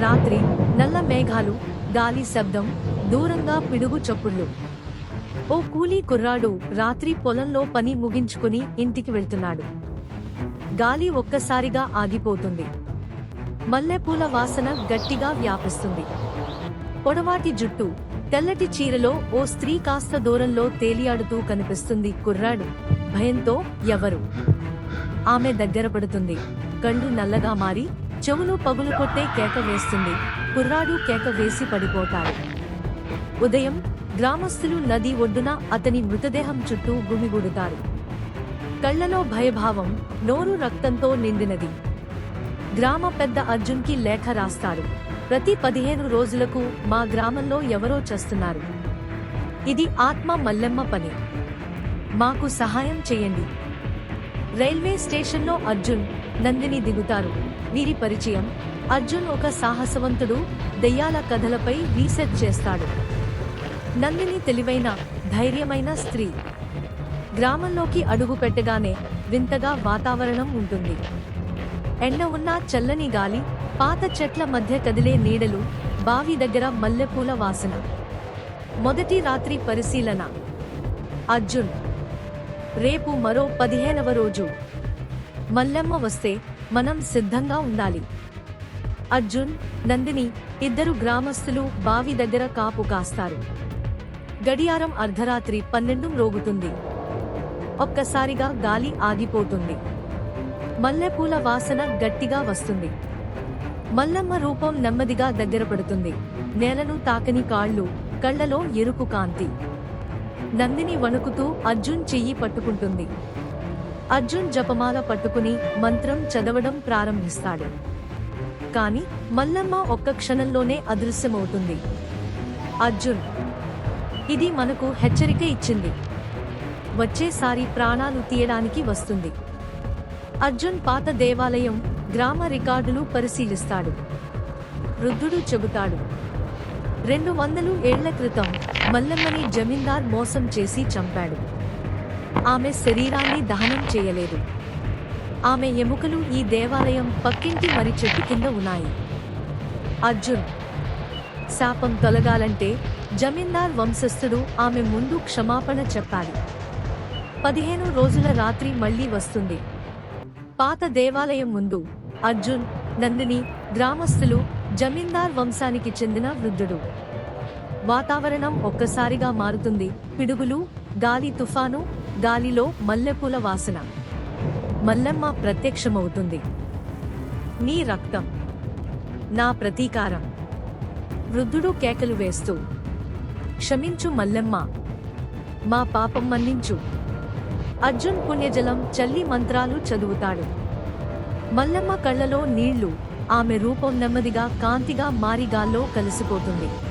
రాత్రి నల్ల మేఘాలు గాలి శబ్దం దూరంగా పిడుగు చప్పుళ్ళు. ఓ కూలీ కుర్రాడు రాత్రి పొలంలో పని ముగించుకుని ఇంటికి వెళ్తున్నాడు. గాలి ఒక్కసారిగా ఆగిపోతుంది. మల్లెపూల వాసన గట్టిగా వ్యాపిస్తుంది. పొడవాటి జుట్టు తెల్లటి చీరలో ఓ స్త్రీ కాస్త దూరంలో తేలియాడుతూ కనిపిస్తుంది కుర్రాడు. భయంతో ఎవరు? ఆమె దగ్గర పడుతుంది. కళ్ళు నల్లగా మారి చెవులు పగులు కొట్టే కేక వేస్తుంది. కుర్రాడు కేక వేసి పడిపోతాడు. ఉదయం గ్రామస్తులు నది ఒడ్డున అతని మృతదేహం చుట్టూ గుమిగుడుతారు కళ్ళలో భయభావం నోరు రక్తంతో నిండినది. గ్రామ పెద్ద అర్జున్కి లేఖ రాస్తారు. ప్రతి పదిహేను రోజులకు మా గ్రామంలో ఎవరో చేస్తున్నారు. ఇది ఆత్మ మల్లెమ్మ పని. మాకు సహాయం చేయండి. రైల్వే స్టేషన్లో అర్జున్ నందిని దిగుతారు. వీరి పరిచయం అర్జున్ ఒక సాహసవంతుడు దెయ్యాల కథలపై రీసెర్చ్ చేస్తాడు. నందిని తెలివైన ధైర్యమైన స్త్రీ. గ్రామంలోకి అడుగు పెట్టగానే వింతగా వాతావరణం ఉంటుంది. ఎండ ఉన్న చల్లని గాలి పాత చెట్ల మధ్య కదిలే నీడలు బావి దగ్గర మల్లెపూల వాసన. మొదటి రాత్రి పరిశీలన. అర్జున్ రేపు మరో పదిహేనవ రోజు. మల్లెమ్మ వస్తే మనం సిద్ధంగా ఉండాలి. అర్జున్ నందిని ఇద్దరు గ్రామస్తులు బావి దగ్గర కాపు కాస్తారు. గడియారం అర్ధరాత్రి పన్నెండు రోగుతుంది ఒక్కసారిగా గాలి ఆగిపోతుంది. మల్లెపూల వాసన గట్టిగా వస్తుంది. మల్లమ్మ రూపం నెమ్మదిగా దగ్గర పడుతుంది. నేలను తాకని కాళ్ళు కళ్ళలో ఎరుపు కాంతి. నందిని వణుకుతూ అర్జున్ చెయ్యి పట్టుకుంటుంది. అర్జున్ జపమాల పట్టుకుని మంత్రం చదవడం ప్రారంభిస్తాడు. కాని మల్లమ్మ ఒక్క క్షణంలోనే అదృశ్యమవుతుంది. అర్జున్ ఇది మనకు హెచ్చరిక ఇచ్చింది. వచ్చేసారి ప్రాణాలు తీయడానికి వస్తుంది. అర్జున్ పాత దేవాలయం గ్రామ రికార్డులు పరిశీలిస్తాడు. వృద్ధుడు చెబుతాడు రెండు వందలు ఏళ్ళ క్రితం మల్లమ్మని జమీందార్ మోసం చేసి చంపాడు. ఆమె శరీరాన్ని దహనం చేయలేదు. ఆమె ఎముకలు ఈ దేవాలయం పక్కింటి మరి చెట్టు కింద ఉన్నాయి. అర్జున్ శాపం తొలగాలంటే జమీందార్ వంశస్థుడు ఆమె ముందు క్షమాపణ చెప్పాలి. పదిహేను రోజుల రాత్రి మళ్ళీ వస్తుంది. పాత దేవాలయం ముందు అర్జున్ నందిని గ్రామస్తులు జమీందార్ వంశానికి చెందిన వృద్ధుడు. వాతావరణం ఒక్కసారిగా మారుతుంది. పిడుగులు గాలి తుఫాను గాలిలో మల్లెపూల వాసన. మల్లమ్మ ప్రత్యక్షమవుతుంది. నీ రక్తం. నా ప్రతీకారం. వృద్ధుడు కేకలు వేస్తూ క్షమించు మల్లెమ్మ. మా పాపం మన్నించు. అర్జున్ పుణ్యజలం చల్లి మంత్రాలు చదువుతాడు. మల్లమ్మ కళ్ళలో నీళ్ళు ఆమె రూపం నెమ్మదిగా కాంతిగా మారిగాల్లో కలిసిపోతుంది.